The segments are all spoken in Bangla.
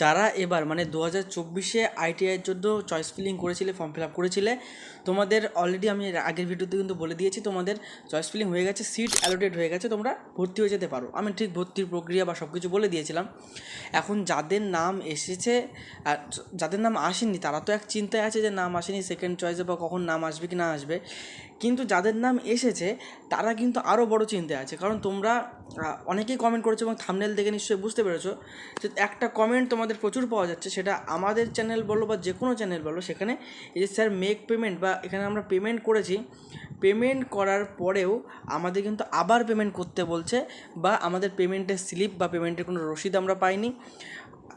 যারা এবার মানে দু হাজার চব্বিশে আইটিআইয়ের জন্য চয়েস ফিলিং করেছিলে ফর্ম ফিল আপ করেছিলে, তোমাদের অলরেডি আমি আগের ভিডিওতে কিন্তু বলে দিয়েছি, তোমাদের চয়েস ফিলিং হয়ে গেছে সিট অ্যালোটেড হয়ে গেছে, তোমরা ভর্তি হয়ে যেতে পারো। আমি ঠিক ভর্তির প্রক্রিয়া বা সব কিছু বলে দিয়েছিলাম। এখন যাদের নাম এসেছে, আর যাদের নাম আসেনি, তারা তো এক চিন্তায় আছে যে নাম আসেনি সেকেন্ড চয়েসে বা কখন নাম আসবে কি না আসবে। কিন্তু যাদের নাম এসেছে, তারা কিন্তু আরও বড় চিন্তায় আছে। কারণ তোমরা অনেকেই কমেন্ট করেছ এবং থামনেল দেখে নিশ্চয়ই বুঝতে পেরেছ যে একটা কমেন্ট তোমাদের প্রচুর পাওয়া যাচ্ছে। সেটা আমাদের চ্যানেল বলো বা যে কোনো চ্যানেল বলো, সেখানে এই যে স্যার মেক পেমেন্ট বা এখানে আমরা পেমেন্ট করেছি পেমেন্ট করার পরেও আমাদের কিন্তু আবার পেমেন্ট করতে বলছে বা আমাদের পেমেন্টের স্লিপ বা পেমেন্টের কোনো রসিদ আমরা পাইনি।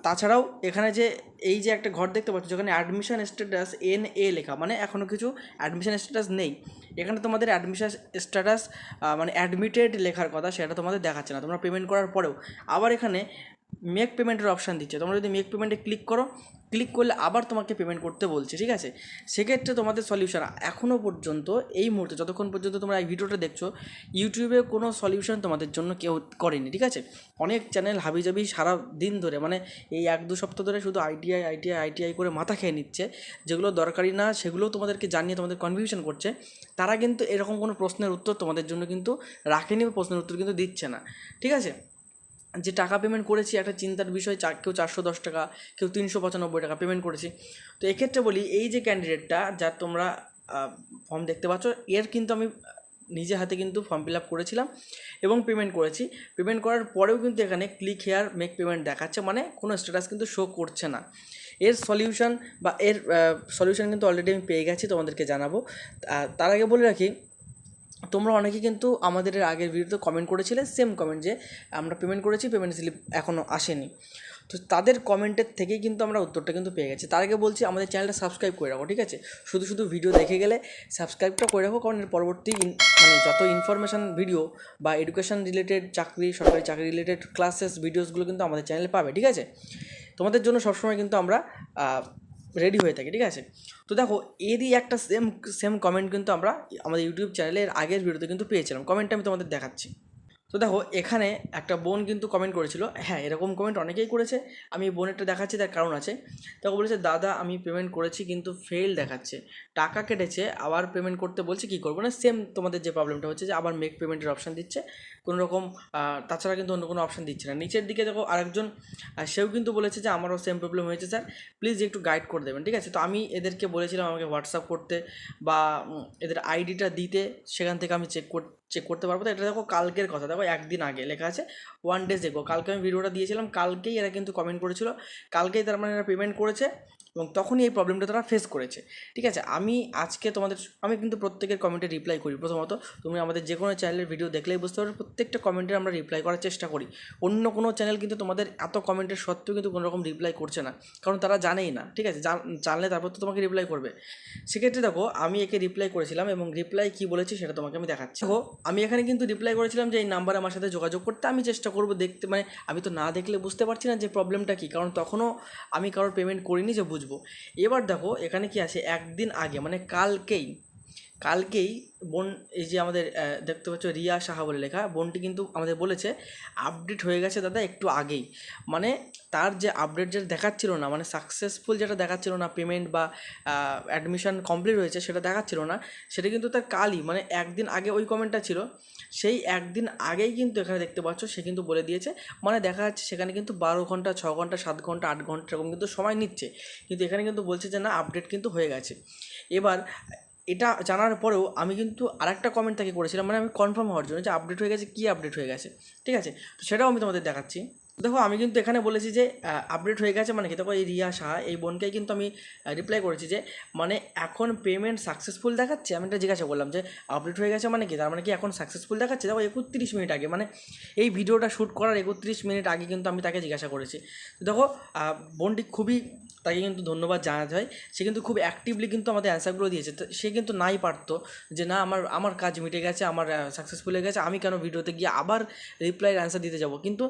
তাছাড়াও এখানে যে এই যে একটা ঘর দেখতে পাচ্ছ, যেখানে অ্যাডমিশন স্ট্যাটাস এন এ লেখা মানে এখনও কিছু অ্যাডমিশন স্ট্যাটাস নেই। এখানে তোমাদের অ্যাডমিশন স্ট্যাটাস মানে অ্যাডমিটেড লেখার কথা, সেটা তোমাদের দেখাচ্ছে না, তোমরা পেমেন্ট করার পরেও। আবার এখানে মেক পেমেন্টের অপশান দিচ্ছে। তোমরা যদি মেক পেমেন্টে ক্লিক করো ক্লিক করলে আবার তোমাকে পেমেন্ট করতে বলছে, ঠিক আছে? সেক্ষেত্রে তোমাদের সলিউশন এখনও পর্যন্ত এই মুহূর্তে, যতক্ষণ পর্যন্ত তোমরা এই ভিডিওটা দেখছ ইউটিউবে কোনো সলিউশন তোমাদের জন্য কেউ করেনি, ঠিক আছে? অনেক চ্যানেল হাবিজাবি সারা দিন ধরে মানে এই এক দু সপ্তাহ ধরে শুধু আইটিআই আইটিআই আইটিআই করে মাথা খেয়ে নিচ্ছে। যেগুলো দরকারি না, সেগুলোও তোমাদেরকে জানিয়ে তোমাদের কনফিউশন করছে। তারা কিন্তু এরকম কোনো প্রশ্নের উত্তর তোমাদের জন্য কিন্তু রাখেনি, প্রশ্নের উত্তর কিন্তু দিচ্ছে না, ঠিক আছে? যে টাকা পেমেন্ট করেছি, একটা চিন্তার বিষয়, চা, কেউ চারশো দশ টাকা, কেউ তিনশো পঁচানব্বই টাকা পেমেন্ট করেছি। তো এক্ষেত্রে বলি, এই যে ক্যান্ডিডেটটা যার তোমরা ফর্ম দেখতে পাচ্ছ, এর কিন্তু আমি নিজে হাতে কিন্তু ফর্ম ফিল আপ করেছিলাম এবং পেমেন্ট করেছি। পেমেন্ট করার পরেও কিন্তু এখানে ক্লিক হেয়ার মেক পেমেন্ট দেখাচ্ছে মানে কোনো স্ট্যাটাস কিন্তু শো করছে না। এর সলিউশন বা এর সলিউশন কিন্তু অলরেডি আমি পেয়ে গেছি, তোমাদেরকে জানাব। তার আগে বলে রাখি তোমরা অনেকে কিন্তু আমাদের আগের ভিডিওতে কমেন্ট করেছিলে সেম কমেন্ট যে আমরা পেমেন্ট করেছি পেমেন্ট স্লিপ এখনও আসেনি। তো তাদের কমেন্টের থেকেই কিন্তু আমরা উত্তরটা কিন্তু পেয়ে গেছি। তার আগে বলছি, আমাদের চ্যানেলটা সাবস্ক্রাইব করে রাখো, ঠিক আছে? শুধু শুধু ভিডিও দেখে গেলে সাবস্ক্রাইবটা করে রাখো, কারণ এর পরবর্তী মানে যত ইনফরমেশান ভিডিও বা এডুকেশন রিলেটেড চাকরি, সরকারি চাকরি রিলেটেড ক্লাসেস ভিডিওসগুলো কিন্তু আমাদের চ্যানেলে পাবে, ঠিক আছে? তোমাদের জন্য সবসময় কিন্তু আমরা রেডি হয়ে থাকে, ঠিক আছে? তো দেখো, এরই একটা সেম সেম কমেন্ট কিন্তু আমরা আমাদের ইউটিউব চ্যানেলের আগের ভিডিওতে কিন্তু পেয়েছিলাম। কমেন্টটা আমি তোমাদের দেখাচ্ছি। তো দেখো, এখানে একটা বোন কিন্তু কমেন্ট করেছিল। হ্যাঁ এরকম কমেন্ট অনেকেই করেছে। আমি বোনেরটা দেখাচ্ছি, তার কারণ আছে। দেখো, বলেছে, দাদা, আমি পেমেন্ট করেছি, কিন্তু ফেল দেখাচ্ছে। টাকা কেটেছে, আবার পেমেন্ট করতে বলছে, কী করব? না সেম তোমাদের যে প্রবলেমটা হচ্ছে যে, আবার মেক পেমেন্টের অপশান দিচ্ছে। কোনো রকম তাছাড়া কিন্তু অন্য কোনো অপশান দিচ্ছে না। নিচের দিকে দেখো, আরেকজন সেও কিন্তু বলেছে যে, আমারও সেম প্রবলেম হয়েছে, স্যার। প্লিজ একটু গাইড করে দেবেন, ঠিক আছে? তো আমি এদেরকে বলেছিলাম, আমাকে হোয়াটসঅ্যাপ করতে বা এদের আইডিটা দিতে, সেখান থেকে আমি চেক কর চেক করতে পারব। তো এটা দেখো কালকের কথা। দেখো একদিন আগে লেখা আছে ওয়ান ডেজ এগো কালকে আমি ভিডিওটা দিয়েছিলাম, কালকেই এরা কিন্তু কমেন্ট করেছিল। কালকেই তার মানে এরা পেমেন্ট করেছে। এবং তখনই এই প্রবলেমটা তারা ফেস করেছে। ঠিক আছে? আমি আজকে তোমাদের, আমি কিন্তু প্রত্যেকের কমেন্টে রিপ্লাই করি প্রথমত। তুমি আমাদের যে কোনো চ্যানেলের ভিডিও দেখলেই বুঝতে পারবে, প্রত্যেকটা কমেন্টে আমরা রিপ্লাই করার চেষ্টা করি। অন্য কোনো চ্যানেল কিন্তু তোমাদের এত কমেন্টের সত্ত্বেও কিন্তু কোনো রকম রিপ্লাই করছে না। কারণ তারা জানেই না। ঠিক আছে? জানলে তারপর তো তোমাকে রিপ্লাই করবে। সেক্ষেত্রে দেখো, আমি একে রিপ্লাই করেছিলাম এবং রিপ্লাই কী বলেছি সেটা তোমাকে আমি দেখাচ্ছি। দেখো, আমি এখানে কিন্তু রিপ্লাই করেছিলাম যে এই নাম্বারে আমার সাথে যোগাযোগ করতে আমি চেষ্টা করব দেখতে মানে আমি তো না দেখলে বুঝতে পারছি না যে প্রবলেমটা কী। কারণ তখনও আমি কারোর পেমেন্ট করিনি যে বুঝব। এবার দেখো এখানে কি আছে? একদিন আগে মানে কালকেই কালকেই বোন, এই যে আমাদের দেখতে পাচ্ছ রিয়া সাহা বলে লেখা, বোনটি কিন্তু আমাদের বলেছে আপডেট হয়ে গেছে দাদা একটু আগেই। মানে তার যে আপডেট যেটা দেখাচ্ছিল না মানে সাকসেসফুল যেটা দেখাচ্ছিল না পেমেন্ট বা অ্যাডমিশন কমপ্লিট হয়েছে সেটা দেখাচ্ছিল না, সেটা কিন্তু তার কালই মানে একদিন আগে ওই কমেন্টটা ছিল। সেই একদিন আগেই কিন্তু এখানে দেখতে পাচ্ছ, সে কিন্তু বলে দিয়েছে মানে দেখা যাচ্ছে সেখানে কিন্তু বারো ঘণ্টা, ছ ঘণ্টা, সাত ঘণ্টা, আট ঘণ্টা, এরকম কিন্তু সময় নিচ্ছে। কিন্তু এখানে কিন্তু বলছে যে না আপডেট কিন্তু হয়ে গেছে। এবার এটা জানার পরেও আমি কিন্তু আরেকটা কমেন্ট তাকে করেছিলাম মানে আমি কনফার্ম হওয়ার জন্য যে আপডেট হয়ে গেছে, কী আপডেট হয়ে গেছে, ঠিক আছে? তো সেটাও আমি তোমাদের দেখাচ্ছি। দেখো, আমি কিন্তু এখানে বলেছি যে আপডেট হয়ে গেছে মানে কি? দেখো, এই রিয়া, সাহা, এই বোনকেই কিন্তু আমি রিপ্লাই করেছি যে মানে এখন পেমেন্ট সাকসেসফুল দেখাচ্ছে? আমি এটা জিজ্ঞাসা করলাম যে আপডেট হয়ে গেছে মানে কি? তার মানে কি এখন সাকসেসফুল দেখাচ্ছে? দেখো, একত্রিশ মিনিট আগে মানে এই ভিডিওটা শ্যুট করার একত্রিশ মিনিট আগে কিন্তু আমি তাকে জিজ্ঞাসা করেছি। দেখো বোনটি খুবই, তাকে কিন্তু ধন্যবাদ জানাতে হয়। সে কিন্তু খুব অ্যাক্টিভলি কিন্তু আমাদের অ্যান্সারগুলো দিয়েছে। তো সে কিন্তু নাই পারতো যে, না, আমার আমার কাজ মিটে গেছে, আমার সাকসেসফুল হয়ে গেছে, আমি কেন ভিডিওতে গিয়ে আবার রিপ্লাইয়ের অ্যান্সার দিতে যাব? কিন্তু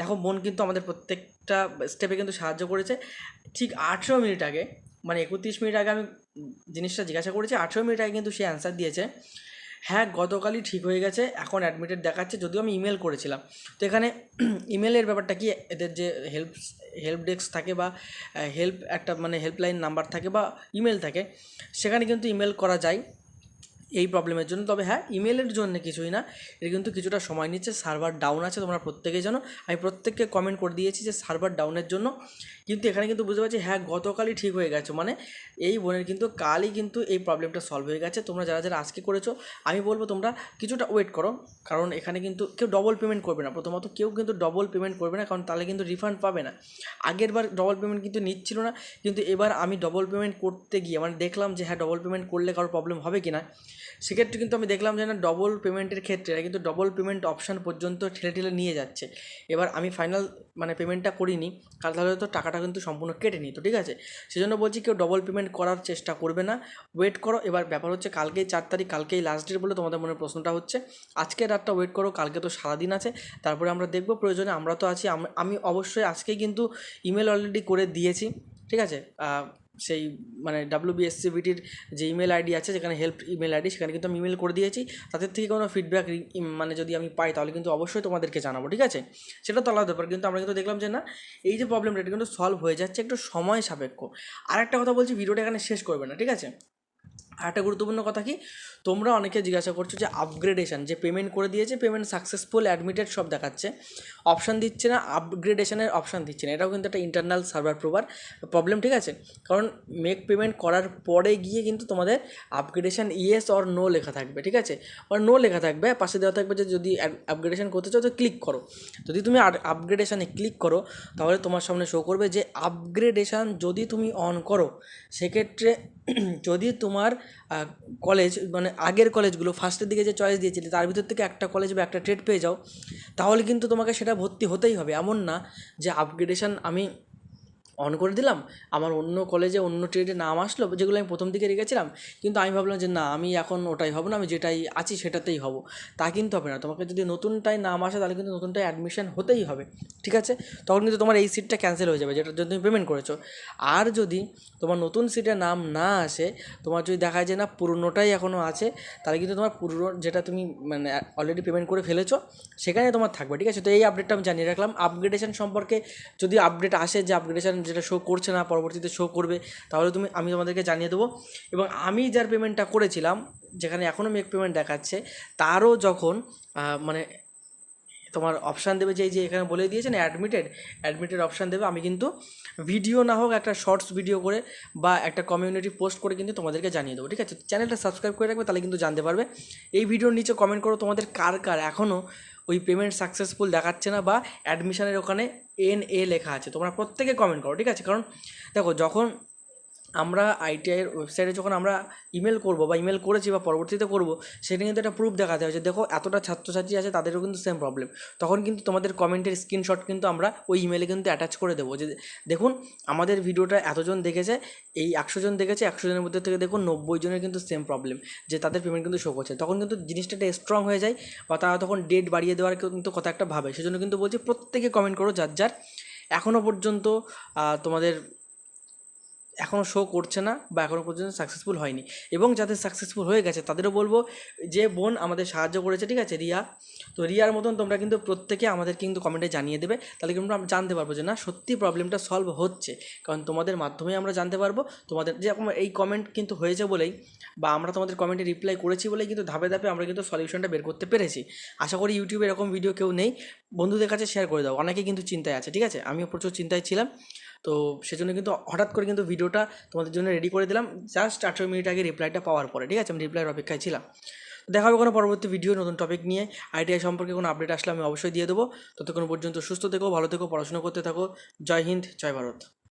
দেখো বোন কিন্তু আমাদের প্রত্যেকটা স্টেপে কিন্তু সাহায্য করেছে। ঠিক আঠেরো মিনিট আগে মানে একত্রিশ মিনিট আগে আমি জিনিসটা জিজ্ঞাসা করেছি, আঠেরো মিনিট আগে কিন্তু সে অ্যান্সার দিয়েছে হ্যাঁ গতকালই ঠিক হয়ে গেছে, এখন অ্যাডমিটেড দেখাচ্ছে, যদিও আমি ইমেল করেছিলাম। তো এখানে ইমেলের ব্যাপারটা কি, এদের যে হেল্প হেল্প ডেস্ক থাকে বা হেল্প একটা মানে হেল্পলাইন নাম্বার থাকে বা ইমেল থাকে, সেখানে কিন্তু ইমেল করা যায়। এই প্রবলেমের জন্য। তবে হ্যাঁ ইমেলের জন্য কিছুই না। এটা কিন্তু কিছুটা সময় নিচ্ছে সার্ভার ডাউন আছে, তোমরা প্রত্যেকেই জানো। আমি প্রত্যেককে কমেন্ট করে দিয়েছি যে সার্ভার ডাউনের জন্য। কিন্তু এখানে কিন্তু বুঝতে পারছি হ্যাঁ গতকালই ঠিক হয়ে গেছে। মানে এই বোনের কিন্তু কালই কিন্তু এই প্রবলেমটা সলভ হয়ে গেছে। তোমরা যারা যারা আজকে করেছ, আমি বলব তোমরা কিছুটা ওয়েট করো। কারণ এখানে কিন্তু কেউ ডবল পেমেন্ট করবে না। প্রথমত কেউ কিন্তু ডবল পেমেন্ট করবে না, কারণ তাহলে কিন্তু রিফান্ড পাবে না। আগের বার ডবল পেমেন্ট কিন্তু নিচ্ছিল না। কিন্তু এবার আমি ডবল পেমেন্ট করতে গিয়ে মানে দেখলাম যে হ্যাঁ ডবল পেমেন্ট করলে কারও প্রবলেম হবে কি না সেক্ষেত্রে কিন্তু আমি দেখলাম যে না ডবল পেমেন্টের ক্ষেত্রে কিন্তু ডবল পেমেন্ট অপশান পর্যন্ত ঠেলে ঠেলে নিয়ে যাচ্ছে। এবার আমি ফাইনাল মানে পেমেন্টটা করিনি, কাল তাহলে তো টাকাটা কিন্তু সম্পূর্ণ কেটে নিত, ঠিক আছে? সেজন্য বলছি কেউ ডবল পেমেন্ট করার চেষ্টা করবে না। ওয়েট করো, এবার ব্যাপার হচ্ছে কালকেই চার তারিখ, কালকেই লাস্ট ডেট বলে তোমাদের মনে প্রশ্নটা হচ্ছে। আজকে রাতটা ওয়েট করো, কালকে তো সারাদিন আছে। তারপরে আমরা দেখব, প্রয়োজনে আমরা তো আছি। আম- অবশ্যই আজকেই কিন্তু ইমেল অলরেডি করে দিয়েছি, ঠিক আছে? সেই মানে ডাব্লিউবিএসসিবিটির যে ইমেল আইডি আছে, যেখানে হেল্প ইমেল আইডি সেখানে কিন্তু আমি ইমেল করে দিয়েছি। তাদের থেকে কোনো ফিডব্যাক মানে যদি আমি পাই, তাহলে কিন্তু অবশ্যই তোমাদেরকে জানাব, ঠিক আছে? সেটা তো আলাদা ব্যাপার, কিন্তু আমরা কিন্তু দেখলাম যে না, এই যে প্রবলেমটা এটা কিন্তু সলভ হয়ে যাচ্ছে একটু সময় সাপেক্ষ। আর একটা কথা বলছি ভিডিওটা এখানে শেষ করবে না, ঠিক আছে? একটা গুরুত্বপূর্ণ কথা কি? তোমরা অনেকে জিজ্ঞাসা করছ যে আপগ্রেডেশন যে পেমেন্ট করে দিয়েছে পেমেন্ট সাকসেসফুল অ্যাডমিটেড সব দেখাচ্ছে। অপশান দিচ্ছে না আপগ্রেডেশনের অপশান দিচ্ছে না। এটাও কিন্তু একটা ইন্টারনাল সার্ভার প্রোভার প্রবলেম ঠিক আছে? কারণ মেক পেমেন্ট করার পরে গিয়ে কিন্তু তোমাদের আপগ্রেডেশন ইয়েস অর নো লেখা থাকবে, ঠিক আছে? আর নো লেখা থাকবে, পাশে দেওয়া থাকবে যে যদি আপগ্রেডেশন করতে চাও, তো ক্লিক করো। যদি তুমি আপগ্রেডেশানে ক্লিক করো, তাহলে তোমার সামনে শো করবে যে আপগ্রেডেশন যদি তুমি অন করো, সেক্ষেত্রে যদি তোমার কলেজ মানে আগের কলেজগুলো ফার্স্টের দিকে যে চয়েস দিয়েছিলে, তার ভিতর থেকে একটা কলেজ বা একটা ট্রেড পেয়ে যাও, তাহলে কিন্তু তোমাকে সেটা ভর্তি হতেই হবে। এমন না যে আপগ্রেডেশন আমি অন করে দিলাম। আমার অন্য কলেজে অন্য ট্রেডে নাম আসলো, যেগুলো আমি প্রথম দিকে রেখেছিলাম, কিন্তু আমি ভাবলাম যে না, আমি এখন ওটাই হব না, আমি যেটাই আছি সেটাতেই হব। তা কিন্তু হবে না। তোমাকে যদি নতুনটাই নাম আসে, তাহলে কিন্তু নতুনটাই অ্যাডমিশন হতেই হবে। ঠিক আছে? তখন কিন্তু তোমার এই সিটটা ক্যান্সেল হয়ে যাবে, যেটার জন্য তুমি পেমেন্ট করেছ। আর যদি তোমার নতুন সিটে নাম না আসে, তোমার যদি দেখা যায় না, পুরনোটাই এখনও আছে, তাহলে কিন্তু তোমার পুরনো যেটা তুমি মানে অলরেডি পেমেন্ট করে ফেলেছো, সেখানে তোমার থাকবে। ঠিক আছে? তো এই আপডেটটা আমি জানিয়ে রাখলাম। আপগ্রেডেশন সম্পর্কে যদি আপডেট আসে যে আপগ্রেডেশন যেটা শো করছে না, পরবর্তীতে শো করবে, তাহলে তুমি, আমি তোমাদেরকে জানিয়ে দেবো। এবং আমি যার পেমেন্টটা করেছিলাম, যেখানে এখনও মেক পেমেন্ট দেখাচ্ছে, তারও যখন মানে তোমার অপশান দেবে যে, এই যে এখানে বলে দিয়েছেন অ্যাডমিটেড অ্যাডমিটেড অপশান দেবে। আমি কিন্তু ভিডিও না হোক, একটা শর্টস ভিডিও করে বা একটা কমিউনিটি পোস্ট করে কিন্তু তোমাদেরকে জানিয়ে দেবো, ঠিক আছে? চ্যানেলটা সাবস্ক্রাইব করে রাখবে, তাহলে কিন্তু জানতে পারবে। এই ভিডিওর নিচে কমেন্ট করো তোমাদের কার কার এখনও ওই পেমেন্ট সাকসেসফুল দেখাচ্ছে না বা অ্যাডমিশনের ওখানে এন এ লেখা আছে। তোমরা প্রত্যেকে কমেন্ট করো, ঠিক আছে? কারণ দেখো, যখন আমরা আইটিআইয়ের ওয়েবসাইটে যখন আমরা ইমেল করব বা ইমেল করেছি বা পরবর্তীতে করব, সেটা কিন্তু একটা প্রুফ দেখাতে হয় যে দেখো এতটা ছাত্রছাত্রী আছে, তাদেরও কিন্তু সেম প্রবলেম তখন কিন্তু তোমাদের কমেন্টের স্ক্রিনশট কিন্তু আমরা ওই ইমেলে কিন্তু অ্যাটাচ করে দেবো। যে দেখুন, আমাদের ভিডিওটা এতজন দেখেছে, এই একশো জন দেখেছে, একশো জনের মধ্যে থেকে দেখুন নব্বই জনের কিন্তু সেম প্রবলেম যে তাদের পেমেন্ট কিন্তু শো করছে। তখন কিন্তু জিনিসটা একটা স্ট্রং হয়ে যায় বা তারা তখন ডেট বাড়িয়ে দেওয়ার কিন্তু কথা একটা ভাবে। সেজন্য কিন্তু বলছি প্রত্যেকে কমেন্ট করো, যার যার এখনও পর্যন্ত তোমাদের এখনও শো করছে না বা এখনও পর্যন্ত সাকসেসফুল হয়নি। এবং যাদের সাকসেসফুল হয়ে গেছে, তাদেরও বলব যে, বোন আমাদের সাহায্য করেছে, ঠিক আছে, রিয়া? তো রিয়ার মতন তোমরা কিন্তু প্রত্যেকে আমাদের কিন্তু কমেন্টে জানিয়ে দেবে। তাহলে কিন্তু আমরা জানতে পারব যে, না, সত্যি প্রবলেমটা সলভ হচ্ছে। কারণ তোমাদের মাধ্যমেই আমরা জানতে পারব। তোমাদের যেরকম এই কমেন্ট কিন্তু হয়েছে বলেই বা আমরা তোমাদের কমেন্টে রিপ্লাই করেছি বলেই কিন্তু ধাপে ধাপে আমরা কিন্তু সলিউশনটা বের করতে পেরেছি। আশা করি ইউটিউবে এরকম ভিডিও কেউ নেই। বন্ধুদের কাছে শেয়ার করে দাও। অনেকে কিন্তু চিন্তায় আছে, ঠিক আছে? আমিও প্রচুর চিন্তায় ছিলাম। তো সেজন্য কিন্তু হঠাৎ করে কিন্তু ভিডিওটা তোমাদের জন্য রেডি করে দিলাম। জাস্ট আঠেরো মিনিট আগে রিপ্লাইটা পাওয়ার পরে, ঠিক আছে? আমি রিপ্লাইয়ের অপেক্ষায় ছিলাম। দেখা হবে কোনো পরবর্তী ভিডিও নতুন টপিক নিয়ে। আইটিআই সম্পর্কে কোনো আপডেট আসলে আমি অবশ্যই দিয়ে দেবো। ততক্ষণ পর্যন্ত সুস্থ থেকো, ভালো থেকো, পড়াশোনা করতে থাকো। জয় হিন্দ, জয় ভারত।